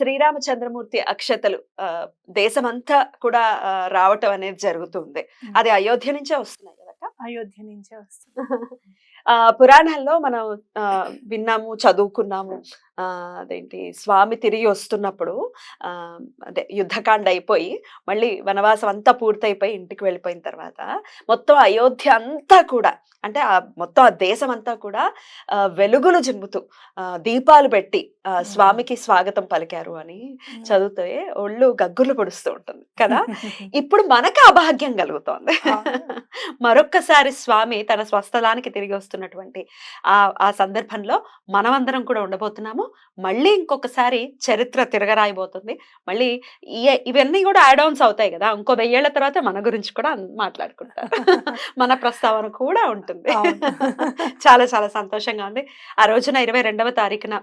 శ్రీరామచంద్రమూర్తి అక్షతలు ఆ, దేశమంతా కూడా రావటం అనేది జరుగుతుంది. అది అయోధ్య నుంచే వస్తున్నాయి కదక్క? అయోధ్య నుంచే వస్తుంది ఆ, పురాణాల్లో మనం ఆ, విన్నాము చదువుకున్నాము. అదేంటి స్వామి తిరిగి వస్తున్నప్పుడు ఆ, అదే యుద్ధకాండ అయిపోయి మళ్ళీ వనవాసం అంతా పూర్తయిపోయి ఇంటికి వెళ్ళిపోయిన తర్వాత మొత్తం అయోధ్య అంతా కూడా అంటే ఆ మొత్తం ఆ దేశం అంతా కూడా వెలుగులు జిమ్ముతూ ఆ, దీపాలు పెట్టి ఆ, స్వామికి స్వాగతం పలికారు అని చదివితే ఒళ్ళు గగ్గులు పొడుస్తూ ఉంటుంది కదా! ఇప్పుడు మనకు ఆ భాగ్యం కలుగుతోంది. మరొక్కసారి స్వామి తన స్వస్థలానికి తిరిగి వస్తున్నటువంటి ఆ ఆ సందర్భంలో మనమందరం కూడా ఉండబోతున్నాము. మళ్ళీ ఇంకొకసారి చరిత్ర తిరగరాయబోతుంది. మళ్ళీ ఇవన్నీ కూడా యాడ్ ఆన్స్ అవుతాయి కదా. ఇంకో వెయ్యేళ్ళ తర్వాత మన గురించి కూడా మాట్లాడుకుంటారు మన ప్రస్తావన కూడా ఉంటుంది. చాలా చాలా సంతోషంగా ఉంది. ఆ రోజున ఇరవై రెండవ తారీఖున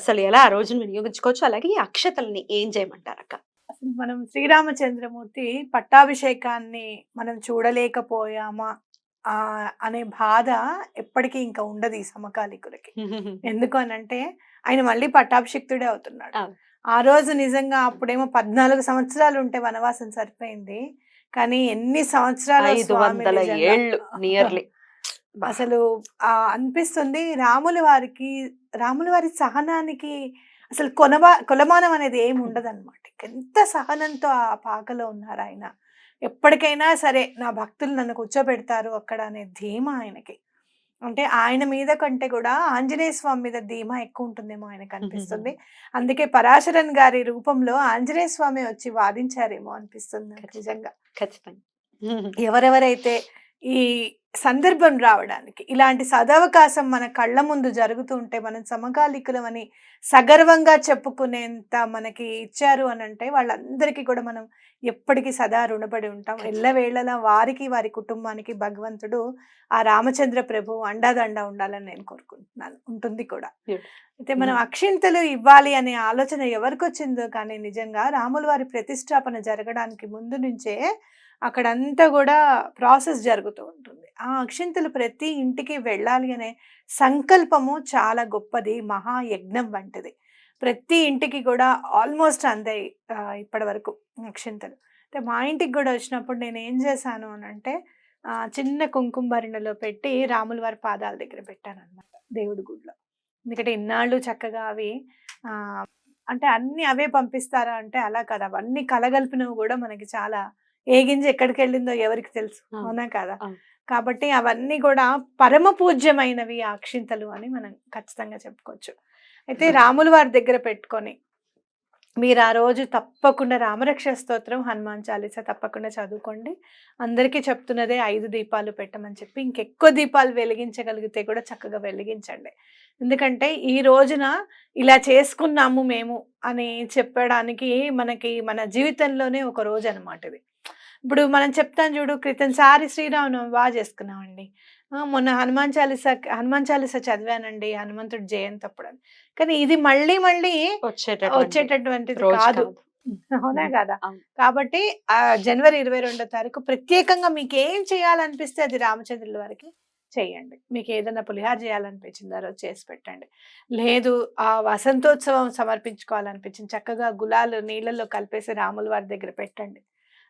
అసలు ఎలా ఆ రోజున వినియోగించుకోవచ్చు? అలాగే ఈ అక్షతల్ని ఏం చేయమంటారు అక్క అసలు మనం శ్రీరామచంద్రమూర్తి పట్టాభిషేకాన్ని మనం చూడలేకపోయామా? అనే బాధ ఎప్పటికీ ఇంకా ఉండదు ఈ సమకాలికులకి. ఎందుకు అనంటే ఆయన మళ్ళీ పట్టాభిషిక్తుడే అవుతున్నాడు. ఆ రోజు నిజంగా అప్పుడేమో పద్నాలుగు సంవత్సరాలు ఉంటే వనవాసం సరిపోయింది. కానీ ఎన్ని సంవత్సరాలు అసలు ఆ అనిపిస్తుంది రాముల వారికి రాముల వారి సహనానికి అసలు కొనబా కొలమానం అనేది ఏమి ఉండదన్నమాట. ఎంత సహనంతో ఆ పాకలో ఉన్నారు ఆయన. ఎప్పటికైనా సరే నా భక్తులు నన్ను కూర్చోబెడతారు అక్కడ అనే ధీమా ఆయనకి. అంటే ఆయన మీద కంటే కూడా ఆంజనేయ స్వామి మీద ధీమా ఎక్కువ ఉంటుందేమో ఆయనకు అనిపిస్తుంది. అందుకే పరాశరన్ గారి రూపంలో ఆంజనేయ స్వామి వచ్చి వాదించారేమో అనిపిస్తుంది నిజంగా. ఖచ్చితంగా. ఎవరెవరైతే ఈ సందర్భం రావడానికి. ఇలాంటి సదవకాశం మన కళ్ళ ముందు జరుగుతూ ఉంటే మనం సమకాలికులమని సగర్వంగా చెప్పుకునేంత మనకి ఇచ్చారు అని అంటే వాళ్ళందరికీ కూడా మనం ఎప్పటికీ సదా రుణపడి ఉంటాం. ఎల్లవేళలా వారికి వారి కుటుంబానికి భగవంతుడు ఆ రామచంద్ర ప్రభు అండాదండ ఉండాలని నేను కోరుకుంటున్నాను. ఉంటుంది కూడా. అయితే మనం అక్షింతలు ఇవ్వాలి అనే ఆలోచన ఎవరికి వచ్చిందో కానీ నిజంగా రాముల వారి ప్రతిష్టాపన జరగడానికి ముందు నుంచే అక్కడంతా కూడా ప్రాసెస్ జరుగుతూ ఉంటుంది. ఆ అక్షింతలు ప్రతి ఇంటికి వెళ్ళాలి అనే సంకల్పము చాలా గొప్పది మహాయజ్ఞం వంటిది. ప్రతి ఇంటికి కూడా ఆల్మోస్ట్ అందాయి ఇప్పటి వరకు అక్షింతలు. అంటే మా ఇంటికి కూడా వచ్చినప్పుడు నేను ఏం చేశాను అని అంటే చిన్న కుంకుమ భరిణలో పెట్టి రాముల వారి పాదాల దగ్గర పెట్టాను అనమాట దేవుడి గుడిలో. ఎందుకంటే ఇన్నాళ్ళు చక్కగా అవి ఆ, అంటే అన్ని అవే పంపిస్తారా అంటే అలా కాదు. అవన్నీ కలగలిపినవి కూడా మనకి చాలా ఏ గింజ ఎక్కడికి వెళ్ళిందో ఎవరికి తెలుసు. అవును. కదా. కాబట్టి అవన్నీ కూడా పరమ పూజ్యమైనవి అక్షింతలు అని మనం ఖచ్చితంగా చెప్పుకోవచ్చు. అయితే రాముల వారి దగ్గర పెట్టుకొని మీరు ఆ రోజు తప్పకుండా రామరక్ష స్తోత్రం హనుమాన్ చాలీస తప్పకుండా చదువుకోండి. అందరికీ చెప్తున్నదే ఐదు దీపాలు పెట్టమని చెప్పి ఇంకెక్కువ దీపాలు వెలిగించగలిగితే కూడా చక్కగా వెలిగించండి. ఎందుకంటే ఈ రోజున ఇలా చేసుకున్నాము మేము అని చెప్పడానికి మనకి మన జీవితంలోనే ఒక రోజు అనమాట ఇది. ఇప్పుడు మనం చెప్తాం చూడు క్రితం సారి శ్రీరామనవమి బాగా చేసుకున్నామండి. మొన్న హనుమాన్ చాలీస హనుమాన్ చాలీస చదివానండి హనుమంతుడు జయంతి అప్పుడు అని కానీ ఇది మళ్ళీ మళ్ళీ వచ్చేటటువంటి వచ్చేటటువంటిది కాదు. అవునా కదా. కాబట్టి ఆ జనవరి ఇరవై రెండో తారీఖు ప్రత్యేకంగా మీకు ఏం చేయాలనిపిస్తే అది రామచంద్రుల వారికి చేయండి. మీకు ఏదైనా పులిహార చేయాలనిపించింది ఆ రోజు చేసి పెట్టండి. లేదు ఆ వసంతోత్సవం సమర్పించుకోవాలనిపించింది. చక్కగా గులాలు నీళ్ళల్లో కలిపేసి రాముల వారి దగ్గర పెట్టండి.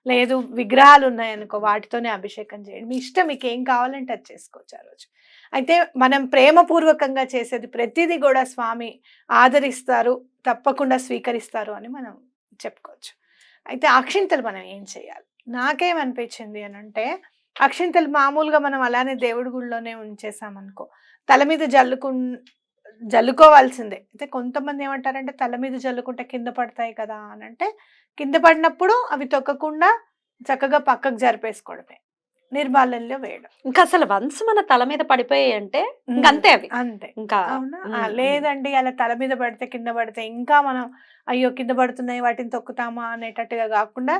లేదు విగ్రహాలు ఉన్నాయనుకో వాటితోనే అభిషేకం చేయండి. మీ ఇష్టం మీకు ఏం కావాలంటే అది చేసుకోవచ్చు ఆ రోజు. అయితే మనం ప్రేమపూర్వకంగా చేసేది ప్రతిదీ కూడా స్వామి ఆదరిస్తారు తప్పకుండా స్వీకరిస్తారు అని మనం చెప్పుకోవచ్చు. అయితే అక్షింతలు మనం ఏం చేయాలి? నాకేమనిపించింది అని అంటే అక్షింతలు మామూలుగా మనం అలానే దేవుడి గుడిలోనే ఉంచేసామనుకో తల మీద జల్లుకు జల్లుకోవాల్సిందే. అయితే కొంతమంది ఏమంటారంటే తల మీద జల్లుకుంటే కింద పడతాయి కదా అని అంటే కింద పడినప్పుడు అవి తొక్కకుండా చక్కగా పక్కకు జరిపేసుకోవడమే. నిర్మాల్యంలో వేయడం. ఇంకా అసలు వన్స్ మన తల మీద పడిపోయాయి అంటే అంతే అవి. అంతే. ఇంకా అవునా. లేదండి అలా తల మీద పడితే కింద పడితే ఇంకా మనం అయ్యో కింద పడుతున్నాయి వాటిని తొక్కుతామా అనేటట్టుగా కాకుండా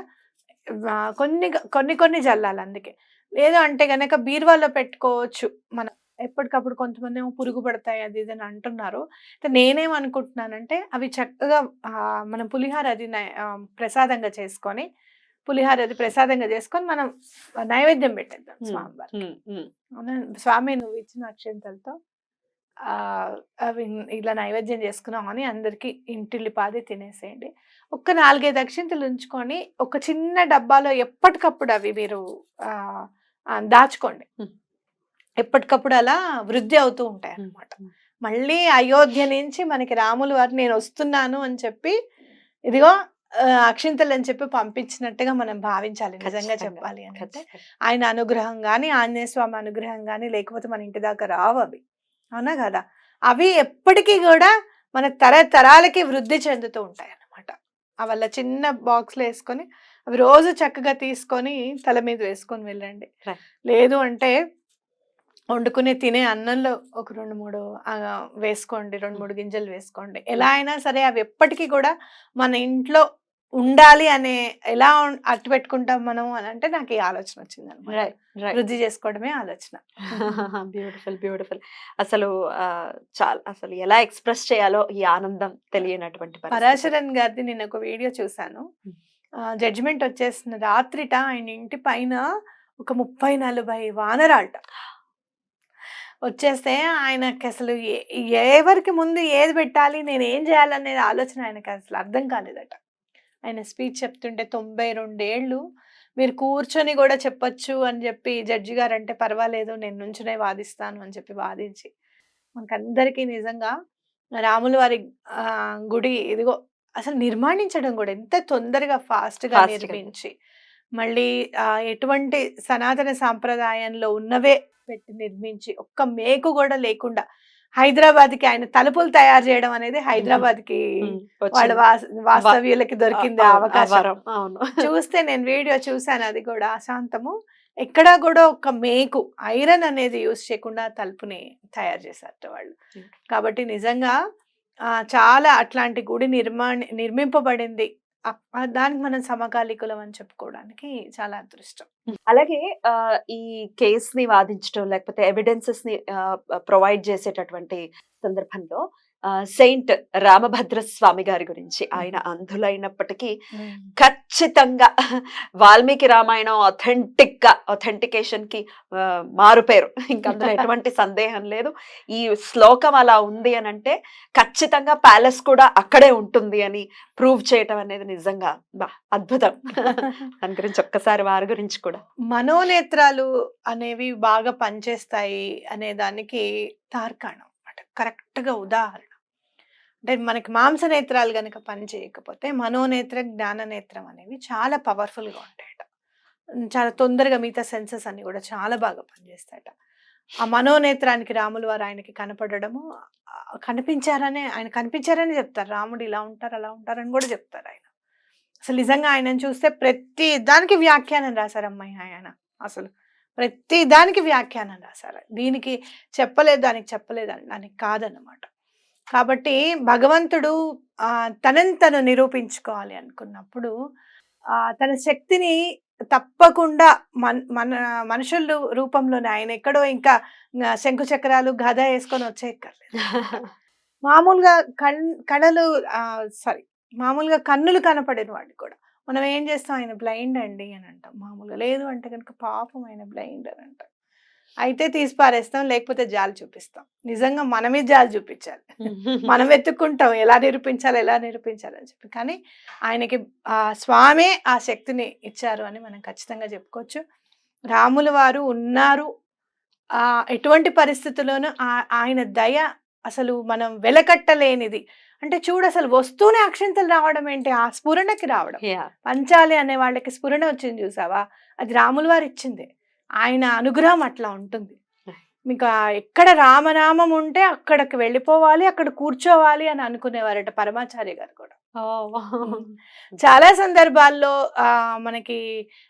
కొన్ని కొన్ని కొన్ని జల్లాలి అందుకే. లేదు అంటే గనక బీరువాలో పెట్టుకోవచ్చు మనం ఎప్పటికప్పుడు కొంతమంది ఏమో పురుగు పడతాయి అది ఇది అని అంటున్నారు అయితే నేనేం అనుకుంటున్నానంటే అవి చక్కగా మనం పులిహార అది ప్రసాదంగా చేసుకొని పులిహార అది ప్రసాదంగా చేసుకొని మనం నైవేద్యం పెట్టేద్దాం స్వామివారికి. అవునా? స్వామి నువ్వు ఇచ్చిన అక్షంతలతో ఆ, అవి ఇలా నైవేద్యం చేసుకున్నామని అందరికి ఇంటిల్లి పాది తినేసేయండి ఒక్క నాలుగైదు అక్షంతలు ఉంచుకొని ఒక చిన్న డబ్బాలో ఎప్పటికప్పుడు అవి మీరు దాచుకోండి. ఎప్పటికప్పుడు అలా వృద్ధి అవుతూ ఉంటాయి. అన్నమాట Hmm. మళ్ళీ అయోధ్య నుంచి మనకి రాములు వారు నేను వస్తున్నాను అని చెప్పి ఇదిగో అక్షింతలు అని చెప్పి పంపించినట్టుగా మనం భావించాలి నిజంగా చెప్పాలి అంటే. ఆయన అనుగ్రహం కానీ ఆంజనేయ స్వామి అనుగ్రహం కానీ లేకపోతే మన ఇంటి దాకా రావు అవి అవునా కదా అవి ఎప్పటికీ కూడా మన తరతరాలకి వృద్ధి చెందుతూ ఉంటాయి అన్నమాట అవల్ల చిన్న బాక్స్లో వేసుకొని అవి రోజు చక్కగా తీసుకొని తల మీద వేసుకొని వెళ్ళండి. లేదు అంటే వండుకునే తినే అన్నంలో ఒక రెండు మూడు వేసుకోండి రెండు మూడు గింజలు వేసుకోండి. ఎలా అయినా సరే అవి ఎప్పటికీ కూడా మన ఇంట్లో ఉండాలి అనే ఎలా అట్టు పెట్టుకుంటాం మనం అని అంటే నాకు ఈ ఆలోచన వచ్చింది అనమాట వృద్ధి చేసుకోవడమే ఆలోచన. Beautiful beautiful. అసలు చాలా అసలు ఎలా ఎక్స్ప్రెస్ చేయాలో ఈ ఆనందం తెలియనటువంటి. పరాశరన్ గారిది నేను ఒక వీడియో చూశాను. జడ్జిమెంట్ వచ్చేసిన రాత్రిట ఆయన ఇంటి పైన ఒక ముప్పై నలభై వానరాలట వచ్చేస్తే ఆయనకి అసలు ఎవరికి ముందు ఏది పెట్టాలి నేను ఏం చేయాలనేది ఆలోచన ఆయనకి అసలు అర్థం కాలేదట ఆయన స్పీచ్ చెప్తుంటే తొంభై రెండేళ్ళు మీరు కూర్చొని కూడా చెప్పొచ్చు అని చెప్పి జడ్జి గారు అంటే పర్వాలేదు నేను నుంచునే వాదిస్తాను అని చెప్పి వాదించి మనకందరికీ నిజంగా రాముల వారి గుడి ఇదిగో అసలు నిర్మాణించడం కూడా ఎంత తొందరగా ఫాస్ట్గా Fast గా. నిర్మించి మళ్ళీ ఎటువంటి సనాతన సాంప్రదాయంలో ఉన్నవే పెట్టి నిర్మించి ఒక్క మేకు కూడా లేకుండా హైదరాబాద్కి ఆయన తలుపులు తయారు చేయడం అనేది హైదరాబాద్కి వాళ్ళ వాస్తవ్యులకి దొరికింది అవకాశం. చూస్తే నేను వీడియో చూసాను అది కూడా అశాంతము. ఎక్కడా కూడా ఒక మేకు ఐరన్ అనేది యూస్ చేయకుండా తలుపుని తయారు చేశారట వాళ్ళు. కాబట్టి నిజంగా చాలా అట్లాంటి గుడి నిర్మాణ నిర్మింపబడింది. దానికి మనం సమకాలీకులం అని చెప్పుకోవడానికి చాలా అదృష్టం. అలాగే ఆ, ఈ కేస్ని వాదించడం లేకపోతే ఎవిడెన్సెస్ని ప్రొవైడ్ చేసేటటువంటి సందర్భంలో సెయింట్ రామభద్ర స్వామి గారి గురించి. ఆయన అంధులైనప్పటికీ ఖచ్చితంగా వాల్మీకి రామాయణం అథెంటిక్గా అథెంటికేషన్కి మారుపేరు. ఇంకా ఎటువంటి సందేహం లేదు. ఈ శ్లోకం అలా ఉంది అని అంటే ఖచ్చితంగా ప్యాలెస్ కూడా అక్కడే ఉంటుంది అని ప్రూవ్ చేయటం అనేది నిజంగా బా అద్భుతం. దాని గురించి ఒక్కసారి వారి గురించి కూడా. మనోనేత్రాలు అనేవి బాగా పనిచేస్తాయి అనే దానికి తార్కాణం అన్నమాట. కరెక్ట్గా ఉదాహరణ. అంటే మనకి మాంస నేత్రాలు పని చేయకపోతే మనోనేత్ర జ్ఞాననేత్రం అనేవి చాలా పవర్ఫుల్గా ఉంటాయట. చాలా తొందరగా మిగతా సెన్సెస్ అన్ని కూడా చాలా బాగా పనిచేస్తాయట. ఆ మనోనేత్రానికి రాములు వారు ఆయనకి కనపడడము కనిపించారనే ఆయన కనిపించారని చెప్తారు. రాముడు ఇలా ఉంటారు అలా ఉంటారని కూడా చెప్తారు ఆయన. అసలు నిజంగా ఆయనను చూస్తే ప్రతి దానికి వ్యాఖ్యానం రాశారు అమ్మాయి ఆయన. అసలు ప్రతి దానికి వ్యాఖ్యానం రాశారు. దీనికి చెప్పలేదు దానికి చెప్పలేదు అని దానికి కాదన్నమాట. కాబట్టి భగవంతుడు తనని తను నిరూపించుకోవాలి అనుకున్నప్పుడు తన శక్తిని తప్పకుండా మన మన మనుషుల రూపంలోనే ఆయన ఎక్కడో ఇంకా శంకు చక్రాలు గద వేసుకొని వచ్చేయక్కర్లేదు. మామూలుగా కన్ కళలు సారీ మామూలుగా కన్నులు కనపడిన వాడు కూడా. మనం ఏం చేస్తాం ఆయన బ్లైండ్ అండి అని అంటాం మామూలుగా. లేదు అంటే కనుక పాపం ఆయన బ్లైండ్ అని అంటాం. అయితే తీసి పారేస్తాం లేకపోతే జాలి చూపిస్తాం. నిజంగా మనమే జాలి చూపించాలి. మనం వెతుక్కుంటాం ఎలా నిరూపించాలి ఎలా నిరూపించాలి అని చెప్పి. కానీ ఆయనకి ఆ స్వామే ఆ శక్తిని ఇచ్చారు అని మనం ఖచ్చితంగా చెప్పుకోవచ్చు. రాముల వారు ఉన్నారు. ఆ ఎటువంటి పరిస్థితుల్లోనూ ఆ- ఆయన దయ అసలు మనం వెలకట్టలేనిది. అంటే చూడు అసలు వస్తూనే అక్షంతలు రావడం ఏంటి? ఆ స్ఫురణకి రావడం. పంచాలి అనే వాళ్ళకి స్ఫురణ వచ్చింది చూసావా? అది రాముల వారు ఇచ్చింది. ఆయన అనుగ్రహం అట్లా ఉంటుంది. మీకు ఎక్కడ రామనామం ఉంటే అక్కడికి వెళ్ళిపోవాలి అక్కడ కూర్చోవాలి అని అనుకునేవారట పరమాచార్య గారు కూడా. చాలా సందర్భాల్లో ఆ మనకి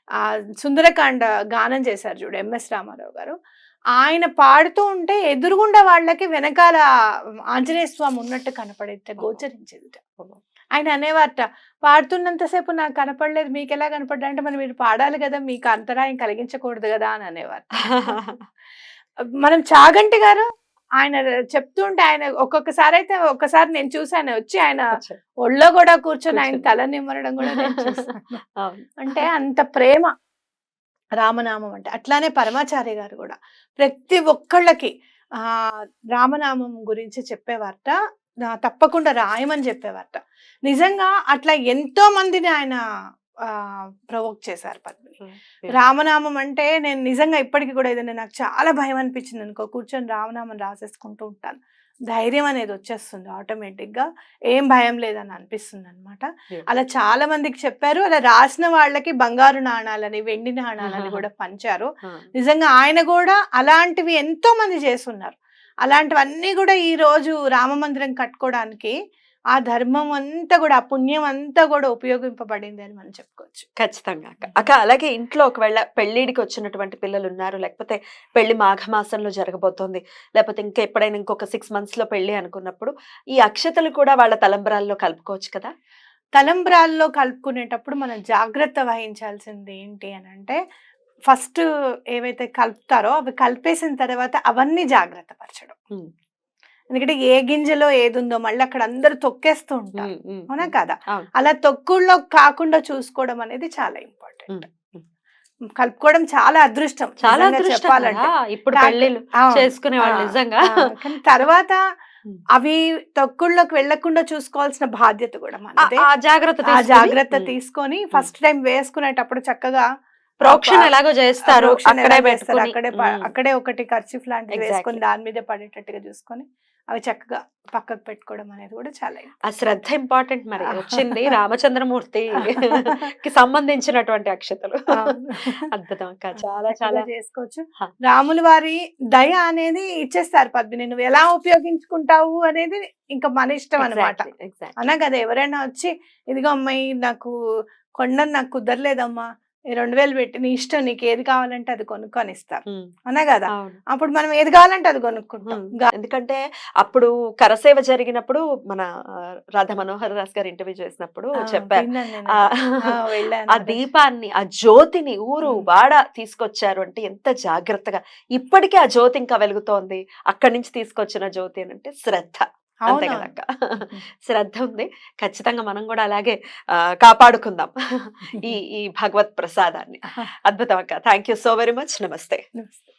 ఆ సుందరకాండ గానం చేశారు చూడు ఎంఎస్ రామారావు గారు. ఆయన పాడుతూ ఉంటే ఎదురుగుండా వాళ్ళకి వెనకాల ఆంజనేయ స్వామి ఉన్నట్టు కనపడేది గోచరించేది ఆయన అనేవారట పాడుతున్నంతసేపు నాకు కనపడలేదు మీకు ఎలా కనపడ్డా? అంటే మరి మీరు పాడాలి కదా మీకు అంతరాయం కలిగించకూడదు కదా అని అనేవారు. మనం చాగంటి గారు ఆయన చెప్తూ ఉంటే ఆయన ఒక్కొక్కసారి అయితే ఒక్కసారి నేను చూసాను వచ్చి ఆయన ఒళ్ళో కూడా కూర్చొని ఆయన. తల నిమ్మరడం కూడా. అంటే అంత ప్రేమ రామనామం అంటే అట్లానే పరమాచార్య గారు కూడా. ప్రతి ఒక్కళ్ళకి ఆ రామనామం గురించి చెప్పేవారట తప్పకుండా రాయమని చెప్పేవారట. నిజంగా అట్లా ఎంతో మందిని ఆయన ప్రవోక్ చేశారు పద్మిని. రామనామం అంటే నేను నిజంగా ఇప్పటికీ కూడా ఏదైనా నాకు చాలా భయం అనిపించింది అనుకో కూర్చొని రామనామం రాసేసుకుంటూ ఉంటాను. ధైర్యం అనేది వచ్చేస్తుంది ఆటోమేటిక్గా ఏం భయం లేదని అనిపిస్తుంది అనమాట. అలా చాలా మందికి చెప్పారు. అలా రాసిన వాళ్ళకి బంగారు నాణాలని వెండి నాణాలని కూడా పంచారు. నిజంగా ఆయన కూడా అలాంటివి ఎంతో మంది చేస్తున్నారు అలాంటివన్నీ కూడా ఈ రోజు రామ మందిరం కట్టుకోవడానికి ఆ ధర్మం అంతా కూడా ఆ పుణ్యం అంతా కూడా ఉపయోగింపబడింది అని మనం చెప్పుకోవచ్చు. ఖచ్చితంగా అక్క. అలాగే ఇంట్లో ఒకవేళ పెళ్ళిడికి వచ్చినటువంటి పిల్లలు ఉన్నారు లేకపోతే పెళ్ళి మాఘమాసంలో జరగబోతోంది లేకపోతే ఇంకా ఎప్పుడైనా ఇంకొక సిక్స్ మంత్స్లో పెళ్ళి అనుకున్నప్పుడు ఈ అక్షతలు కూడా వాళ్ళ తలంబరాల్లో కలుపుకోవచ్చు కదా? తలంబ్రాల్లో కలుపుకునేటప్పుడు మనం జాగ్రత్త వహించాల్సింది ఏంటి అని అంటే ఫస్ట్ ఏవైతే కలుపుతారో అవి కలిపేసిన తర్వాత అవన్నీ జాగ్రత్త పరచడం. ఎందుకంటే ఏ గింజలో ఏది ఉందో మళ్ళీ అక్కడ అందరూ తొక్కేస్తూ ఉంటారు. అవునా. కదా. అలా తొక్కుల్లో కాకుండా చూసుకోవడం అనేది చాలా ఇంపార్టెంట్. కలుపుకోవడం చాలా అదృష్టం. చాలా చెప్పాలంటే. ఇప్పుడు. చేసుకునే వాళ్ళు నిజంగా. కానీ తర్వాత. అవి తొక్కుల్లోకి వెళ్ళకుండా చూసుకోవాల్సిన బాధ్యత కూడా జాగ్రత్త జాగ్రత్త తీసుకొని ఫస్ట్ టైం వేసుకునేటప్పుడు చక్కగా ప్రోక్షణ ఎలాగో చేస్తారు అక్కడే? పెట్టుకుని అక్కడే. అక్కడే ఒకటి ఖర్చీఫ్ లాంటిది Exactly. వేసుకొని దాని మీద పడేటట్టుగా చూసుకొని అవి చక్కగా పక్కకు పెట్టుకోవడం అనేది కూడా చాలా ఆ శ్రద్ధ ఇంపార్టెంట్ మరి. వచ్చింది రామచంద్రమూర్తి కి సంబంధించినటువంటి అక్షతలు. అద్భుతం చాలా చాలా చేసుకోవచ్చు. రాముల వారి దయ అనేది ఇచ్చేస్తారు పద్మిని నువ్వు ఎలా ఉపయోగించుకుంటావు అనేది ఇంకా మన ఇష్టం అనమాట. అన్నా కదా ఎవరైనా వచ్చి ఇదిగో అమ్మాయి నాకు కొండను నాకు కుదరలేదమ్మా రెండు వేలు పెట్టి నీ ఇష్టం నీకు ఏది కావాలంటే అది కొనుక్కొని ఇస్తారు అన్నా కదా. అప్పుడు మనం ఏది కావాలంటే అది కొనుక్కుంటాం. ఎందుకంటే అప్పుడు కరసేవ జరిగినప్పుడు మన రాధా మనోహర్ దాస్ గారు ఇంటర్వ్యూ చేసినప్పుడు చెప్పారు ఆ, దీపాన్ని ఆ జ్యోతిని ఊరు. వాడ తీసుకొచ్చారు అంటే ఎంత జాగ్రత్తగా. ఇప్పటికీ ఆ జ్యోతి ఇంకా వెలుగుతోంది. అక్కడి నుంచి తీసుకొచ్చిన జ్యోతి అని అంటే శ్రద్ధ. అంతే అవును? కదా అక్క శ్రద్ధ ఉంది ఖచ్చితంగా మనం కూడా అలాగే కాపాడుకుందాం ఈ ఈ భగవత్ ప్రసాదాన్ని. అద్భుతం అక్క. Thank you so very much. నమస్తే. నమస్తే.